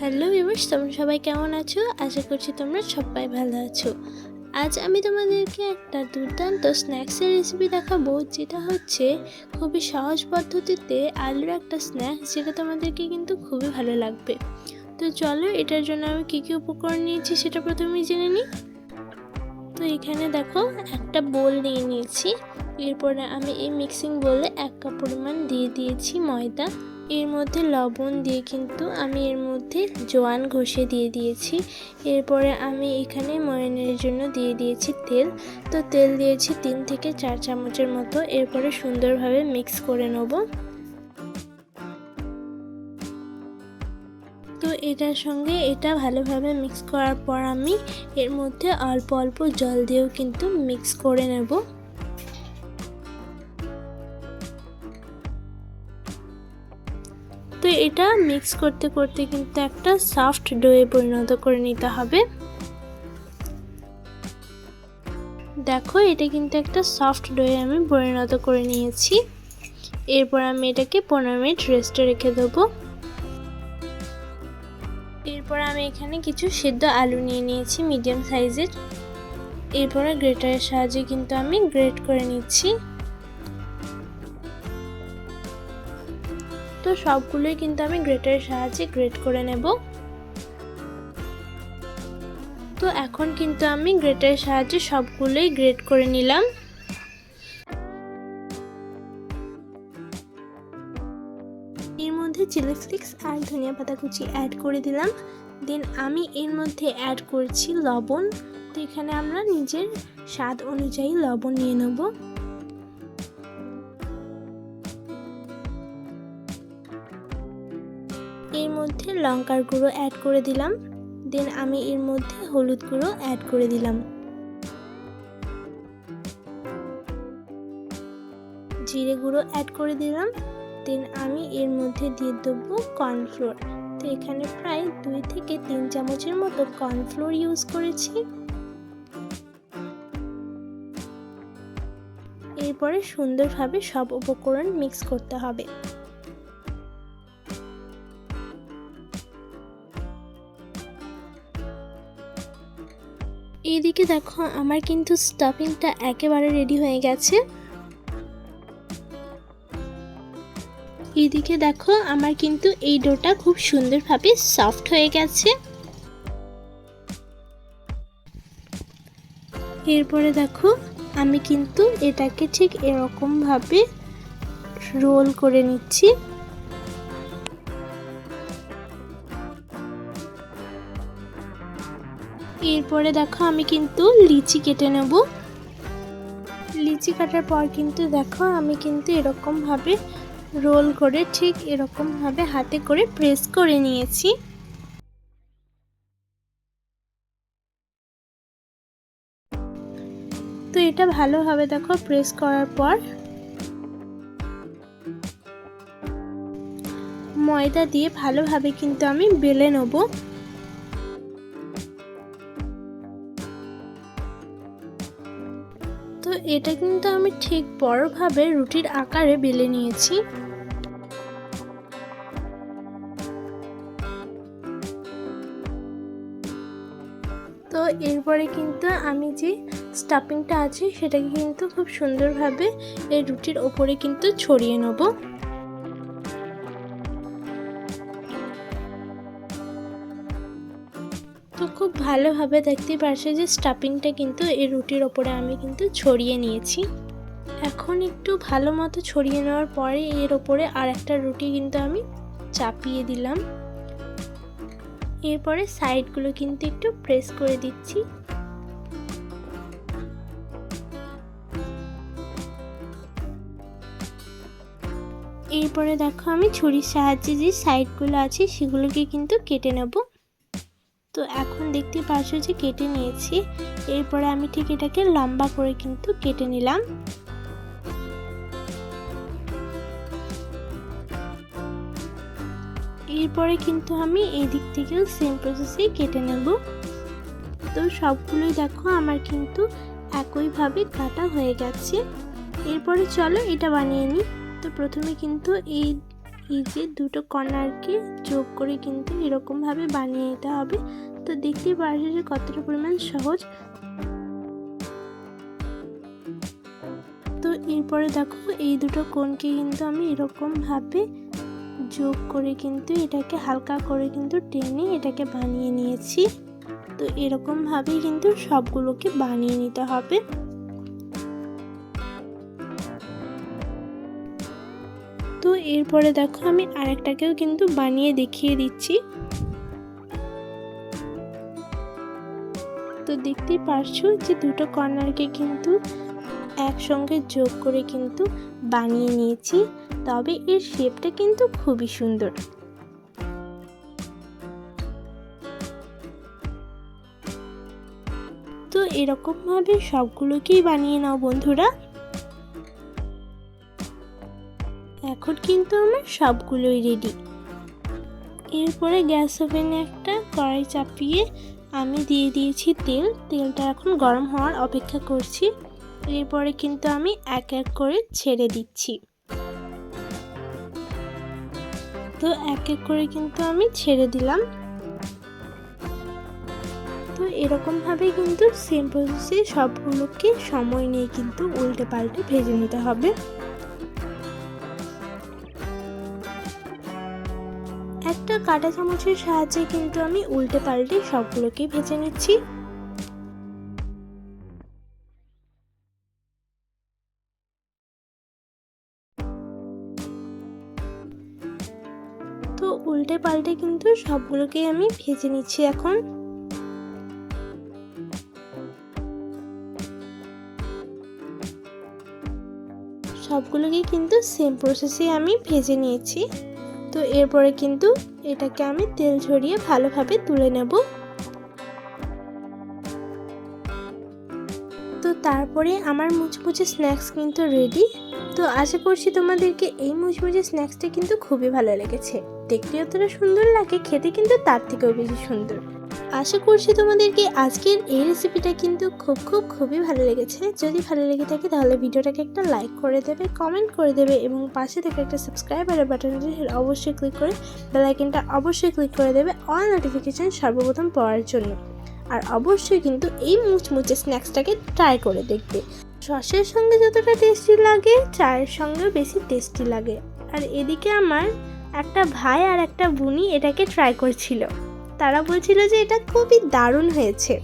Hello viewers, তোমরা সবাই কেমন আছো? আশা করছি তোমরা সবাই ভালো আছো। আজ আমি তোমাদেরকে একটা দুর্দান্ত স্ন্যাক্সের রেসিপি দেখাবো, যেটা হচ্ছে খুবই সহজ পদ্ধতিতে আলুর একটা স্ন্যাক্স যেটা তোমাদেরকে কিন্তু খুবই ভালো লাগবে। তো চলো, এটার জন্য আমি কী কী উপকরণ নিয়েছি সেটা প্রথমেই জেনে নিই। তো এখানে দেখো, একটা বোল নিয়ে নিয়েছি। এরপরে আমি এই মিক্সিং বোলে এক কাপ পরিমাণ দিয়ে দিয়েছি ময়দা। এর মধ্যে লবণ দিয়ে কিন্তু আমি এর মধ্যে জোয়ান ঘষে দিয়ে দিয়েছি। এরপরে আমি এখানে ময়নের জন্য দিয়ে দিয়েছি তেল। তো তেল দিয়েছি তিন থেকে চার চামচের মতো। এরপরে সুন্দরভাবে মিক্স করে নেব। তো এটার সঙ্গে এটা ভালোভাবে মিক্স করার পর আমি এর মধ্যে অল্প অল্প জল দিয়েও কিন্তু মিক্স করে নেব। তো এটা মিক্স করতে করতে কিন্তু একটা সফট ডোয়ে পরিণত করে নিতে হবে। দেখো, এটা কিন্তু একটা সফট ডোয়ে আমি পরিণত করে নিয়েছি। এরপর আমি এটাকে পনেরো মিনিট রেস্টে রেখে দেবো। এরপর আমি এখানে কিছু সেদ্ধ আলু নিয়ে নিয়েছি মিডিয়াম সাইজের এরপরে গ্রেটারের সাহায্যে কিন্তু আমি গ্রেট করে নিচ্ছি। তো সবগুলোই কিন্তু আমি গ্রেটারের সাহায্যে গ্রেট করে নেব। তো এখন কিন্তু আমি গ্রেটারের সাহায্যে সবগুলোই গ্রেট করে নিলাম। এর মধ্যে চিলি ফ্লেক্স আর ধনিয়া পাতা কুচি অ্যাড করে দিলাম। দেন আমি এর মধ্যে অ্যাড করছি লবণ। তো এখানে আমরা নিজের স্বাদ অনুযায়ী লবণ নিয়ে নেব। এর মধ্যে লঙ্কার গুঁড়ো অ্যাড করে দিলাম। দেন আমি এর মধ্যে হলুদ গুঁড়ো অ্যাড করে দিলাম। জিরে গুঁড়ো অ্যাড করে দিলাম। দেন আমি এর মধ্যে দিয়ে দেবো কর্নফ্লোর তো এখানে প্রায় দুই থেকে তিন চামচের মতো কর্নফ্লোর ইউজ করেছি। এরপরে সুন্দরভাবে সব উপকরণ মিক্স করতে হবে। এইদিকে দেখো, আমার কিন্তু স্টাফিংটা একেবারে রেডি হয়ে গেছে। এইদিকে দেখো, আমার কিন্তু এই ডোটা খুব সুন্দরভাবে সফট হয়ে গেছে। এরপরে দেখো, আমি কিন্তু এটাকে ঠিক এরকমভাবে রোল করে নিচ্ছি। এরপরে দেখো আমি কিন্তু লিচি কেটে নেব। লিচি কাটার পর কিন্তু দেখো আমি কিন্তু এরকমভাবে রোল করে ঠিক এরকমভাবে হাতে করে প্রেস করে নিয়েছি। তো এটা ভালোভাবে দেখো প্রেস করার পর ময়দা দিয়ে ভালোভাবে কিন্তু আমি বেলে নেব। এটা কিন্তু আমি ঠিক বড়ভাবে রুটির আকারে বেলে নিয়েছি। তো এরপরে কিন্তু আমি যে স্টাফিংটা আছে, সেটাকে কিন্তু খুব সুন্দরভাবে এই রুটির ওপরে কিন্তু ছড়িয়ে নেব। ভালোভাবে দেখতে পারছে যে স্টাফিংটা কিন্তু এই রুটির ওপরে আমি কিন্তু ছড়িয়ে নিয়েছি। এখন একটু ভালো মতো ছড়িয়ে নেওয়ার পরে এর ওপরে আর একটা রুটি কিন্তু আমি চাপিয়ে দিলাম। এরপরে সাইডগুলো কিন্তু একটু প্রেস করে দিচ্ছি। এরপরে দেখো আমি ছুরির সাহায্যে যে সাইডগুলো আছে সেগুলোকে কিন্তু কেটে নেব। দেখতে পাচ্ছ যে কেটে নিয়েছি। এরপরে আমি ঠিক এটাকে লম্বা করে কিন্তু কেটে নিলাম। এরপরে কিন্তু আমি এই দিক থেকেও সেম প্রসেসেই কেটে নেব। তো সবগুলোই দেখো আমার কিন্তু একইভাবে কাটা হয়ে গেছে। এরপরে চলো এটা বানিয়ে নিই। তো প্রথমে কিন্তু এই এই যে দুটো কর্নারকে যোগ করে কিন্তু এরকমভাবে বানিয়ে নিতে হবে। তো দেখতেই পারছ যে কতটা পরিমাণ সহজ। তো এরপরে দেখো, এই দুটো কোণকে কিন্তু আমি এরকমভাবে যোগ করে কিন্তু এটাকে হালকা করে কিন্তু টেনে এটাকে বানিয়ে নিয়েছি। তো এরকমভাবেই কিন্তু সবগুলোকে বানিয়ে নিতে হবে। তো এরপরে দেখো, আমি আরেকটাকেও কিন্তু বানিয়ে দেখিয়ে দিচ্ছি। তো দেখতেই পারছ যে দুটো কর্নারকে কিন্তু একসঙ্গে যোগ করে কিন্তু বানিয়ে নিয়েছি। তবে এর শেপটা কিন্তু খুবই সুন্দর। তো এরকমভাবে সবগুলোকেই বানিয়ে নাও বন্ধুরা। এখন কিন্তু আমার সবগুলোই রেডি এরপরে গ্যাস ওভেনে একটা কড়াই চাপিয়ে আমি দিয়ে দিয়েছি তেল। তেলটা এখন গরম হওয়ার অপেক্ষা করছি। এরপরে কিন্তু আমি এক এক করে ছেড়ে দিচ্ছি। তো এক এক করে কিন্তু আমি ছেড়ে দিলাম। তো এরকমভাবে কিন্তু সেম প্রসেসে সবগুলোকে সময় নিয়ে কিন্তু উল্টে পাল্টে ভেজে নিতে হবে। একটা কাঁটা চামচের সাহায্যে কিন্তু আমি উল্টে পাল্টে সবগুলোকে ভেজে নিচ্ছি। তো উল্টে পাল্টে কিন্তু সবগুলোকে আমি ভেজে নিচ্ছি এখন। সবগুলোকে কিন্তু সেম প্রসেসে আমি ভেজে নিয়েছি। তো এরপরে কিন্তু এটাকে আমি তেল ঝরিয়ে ভালোভাবে তুলে নেব। তো তারপরে আমার মুচমুচে স্ন্যাক্স কিন্তু রেডি। তো আশা করছি তোমাদেরকে এই মুচমুচে স্ন্যাক্সটা কিন্তু খুবই ভালো লেগেছে। দেখতে অতটা সুন্দর লাগে, খেতে কিন্তু তার থেকেও বেশি সুন্দর। আশা করছি তোমাদেরকে আজকের এই রেসিপিটা কিন্তু খুব খুব, খুবই ভালো লেগেছে। যদি ভালো লেগে থাকে তাহলে ভিডিওটাকে একটা লাইক করে দেবে কমেন্ট করে দেবে এবং পাশে থেকে একটা সাবস্ক্রাইবারের বাটনটি অবশ্যই ক্লিক করে বেলাইকনটা অবশ্যই ক্লিক করে দেবে অল নোটিফিকেশান সর্বপ্রথম পাওয়ার জন্য। আর অবশ্যই কিন্তু এই মুচমুচে স্ন্যাক্সটাকে ট্রাই করে দেখবে। সসের সঙ্গে যতটা টেস্টি লাগে, চায়ের সঙ্গেও বেশি টেস্টি লাগে। আর এদিকে আমার একটা ভাই আর একটা বুনি এটাকে ট্রাই করছিল। তারা বলছিল যে এটা খুবই দারুণ হয়েছে।